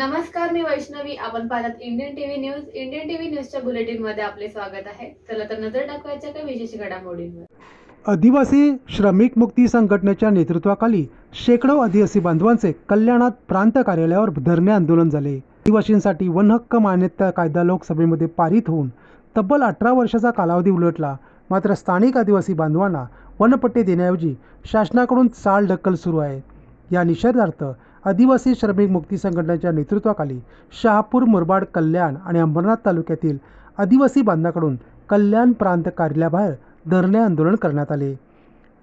नमस्कार मी वैष्णवी. आपण पाहतात Indian TV news Indian TV न्यूजच्या बुलेटिनमध्ये आपले स्वागत आहे. चला तर नजर टाकवायच्या काही विशेष घडामोडींवर. आदिवासी श्रमिक मुक्ती संघटनेच्या नेतृत्वाखाली शेकडो आदिवासी बांधवांचे कल्याणात प्रांत कार्यालयावर धरणे आंदोलन झाले. आदिवासींसाठी वन हक्क मान्यता कायदा लोकसभेमध्ये पारित होऊन तब्बल अठरा वर्षाचा कालावधी उलटला. मात्र स्थानिक आदिवासी बांधवांना वनपट्टे देण्याऐवजी शासनाकडून चाल ढकल सुरू आहे. या निषेधार्थ आदिवासी श्रमिक मुक्ती संघटनेच्या नेतृत्वाखाली शहापूर मुरबाड कल्याण आणि अंबरनाथ तालुक्यातील आदिवासी बांधवाकडून कल्याण प्रांत कार्यालयाबाहेर धरणे आंदोलन करण्यात आले.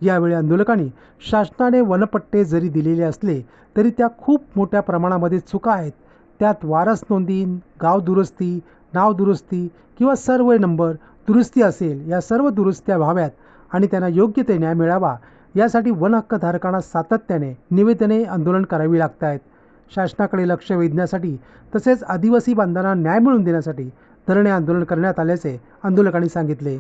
यावेळी आंदोलकांनी शासनाने वनपट्टे जरी दिलेले असले तरी त्या खूप मोठ्या प्रमाणामध्ये चुका आहेत. त्यात वारस नोंदी गाव दुरुस्ती नाव दुरुस्ती किंवा सर्व नंबर दुरुस्ती असेल या सर्व दुरुस्त्या व्हाव्यात आणि त्यांना योग्य ते न्याय मिळावा यासाठी वन हक्कधारकांना सातत्याने निवेदने आंदोलन करावी लागत आहेत शासनाकडे लक्ष वेधण्यासाठी तसेच आदिवासी बांधवांना न्याय मिळवून देण्यासाठी धरणे आंदोलन करण्यात आल्याचे आंदोलकांनी सांगितले.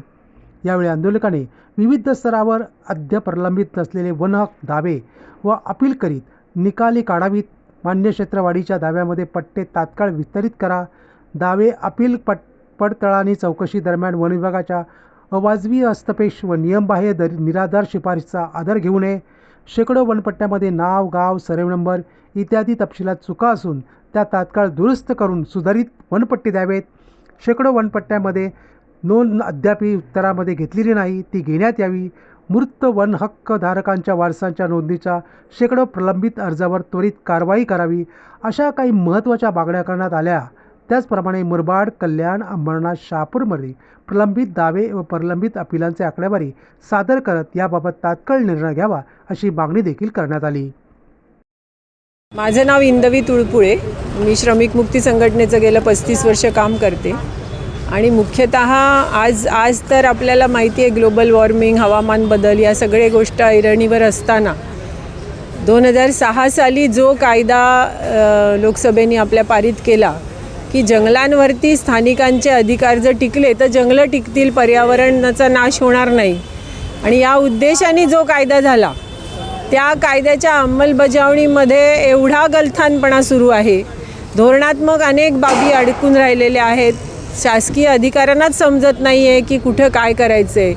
यावेळी आंदोलकांनी विविध स्तरावर अद्याप प्रलंबित नसलेले वन हक दावे व अपील करीत निकाली काढावीत मान्य क्षेत्रवाढीच्या दाव्यामध्ये पट्टे तात्काळ विस्तारित करा दावे अपील पट पडतळाणी चौकशी दरम्यान वन विभागाच्या अवाजवी हस्तपेश व नियमबाह्य दर निराधार शिफारसीचा आधार घेऊ नये. शेकडो वनपट्ट्यामध्ये नाव गाव सर्व नंबर इत्यादी तपशिलात चुका असून त्या तात्काळ दुरुस्त करून सुधारित वनपट्टी द्यावेत. शेकडो वनपट्ट्यामध्ये नोंद अद्यापही उत्तरामध्ये घेतलेली नाही. ती घेण्यात यावी. मृत वन हक्कधारकांच्या वारसांच्या नोंदीच्या शेकडो प्रलंबित अर्जावर त्वरित कारवाई करावी अशा काही महत्त्वाच्या मागण्या करण्यात आल्या. त्याचप्रमाणे मुरबाड कल्याण अंबरनाथ शहापूरमध्ये प्रलंबित दावे व प्रलंबित अपिलांचे आकडेवारी सादर करत याबाबत तात्काळ निर्णय घ्यावा अशी मागणी देखील करण्यात आली. माझं नाव इंदवी तुळपुळे. मी श्रमिक मुक्ती संघटनेचं गेलं पस्तीस वर्ष काम करते. आणि मुख्यतः आज आज तर आपल्याला माहिती आहे ग्लोबल वॉर्मिंग हवामान बदल या सगळ्या गोष्ट ऐरणीवर असताना दोन हजार सहा साली जो कायदा लोकसभेने आपल्या पारित केला की जंगलांवरती स्थानिकांचे अधिकार जर टिकले तर जंगलं टिकतील पर्यावरणाचा नाश होणार नाही. आणि या उद्देशाने जो कायदा झाला त्या कायद्याच्या अंमलबजावणीमध्ये एवढा गलथानपणा सुरू आहे. धोरणात्मक अनेक बाबी अडकून राहिलेल्या आहेत. शासकीय अधिकाऱ्यांनाच समजत नाही आहे की कुठं काय करायचं आहे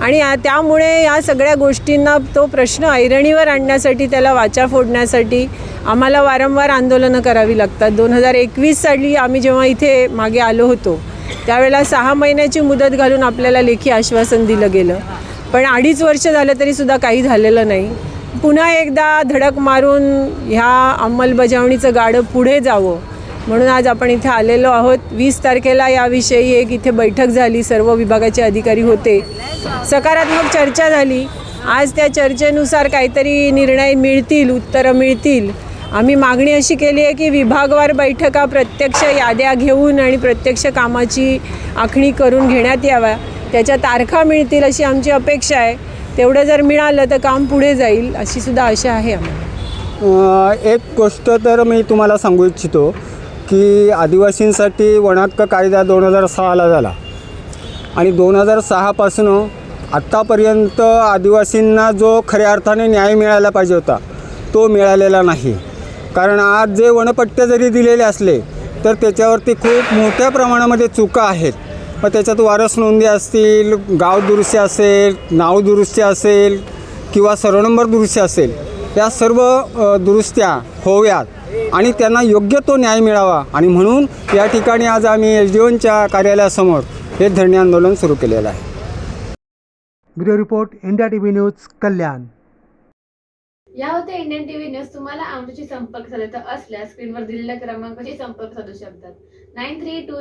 आणि त्यामुळे या सगळ्या गोष्टींना तो प्रश्न ऐरणीवर आणण्यासाठी त्याला वाचा फोडण्यासाठी आम्हाला वारंवार आंदोलनं करावी लागतात. दोन हजार एकवीस साली आम्ही जेव्हा इथे मागे आलो होतो त्यावेळेला सहा महिन्याची मुदत घालून आपल्याला लेखी आश्वासन दिलं गेलं. पण अडीच वर्ष झालं तरीसुद्धा काही झालेलं नाही. पुन्हा एकदा धडक मारून ह्या अंमलबजावणीचं गाडं पुढे जावं म्हणून आज आपण इथे आलेलो आहोत. वीस तारखेला याविषयी एक इथे बैठक झाली. सर्व विभागाचे अधिकारी होते. सकारात्मक चर्चा झाली. आज त्या चर्चेनुसार काहीतरी निर्णय मिळतील उत्तरं मिळतील. आम्ही मागणी अशी केली आहे की विभागवार बैठका प्रत्यक्ष याद्या घेऊन आणि प्रत्यक्ष कामाची आखणी करून घेण्यात याव्या. त्याच्या तारखा मिळतील अशी आमची अपेक्षा आहे. तेवढं जर मिळालं तर काम पुढे जाईल अशी सुद्धा आशा आहे आम्हाला. एक गोष्ट तर मी तुम्हाला सांगू इच्छितो. की आदिवासींसाठी वनहक्क कायदा दोन हजार सहाला झाला. आणि दोन हजार सहापासून आत्तापर्यंत आदिवासींना जो खऱ्या अर्थाने न्याय मिळायला पाहिजे होता तो मिळालेला नाही. कारण आज जे वनपट्टे जरी दिलेले असले तर त्याच्यावरती खूप मोठ्या प्रमाणामध्ये चुका आहेत. मग त्याच्यात वारस नोंदी असतील गाव दुरुस्ती असेल नाव दुरुस्ती असेल किंवा सर्व नंबर दुरुस्ती असेल या सर्व दुरुस्त्या होव्यात. आणि त्यांना योग्य तो न्याय मिळावा. आणि म्हणून या ठिकाणी आज आम्ही एस डी ओनच्या कार्यालयासमोर हे धरणे आंदोलन सुरू केलेलं आहे. Bureau report India T V news Kalyan. या होत्या इंडियन टीव्ही न्यूज. तुम्हाला आमच्याशी संपर्क साधायचा असल्यास स्क्रीनवर दिलेल्या क्रमांकाशी संपर्क साधू शकतात. Nine three to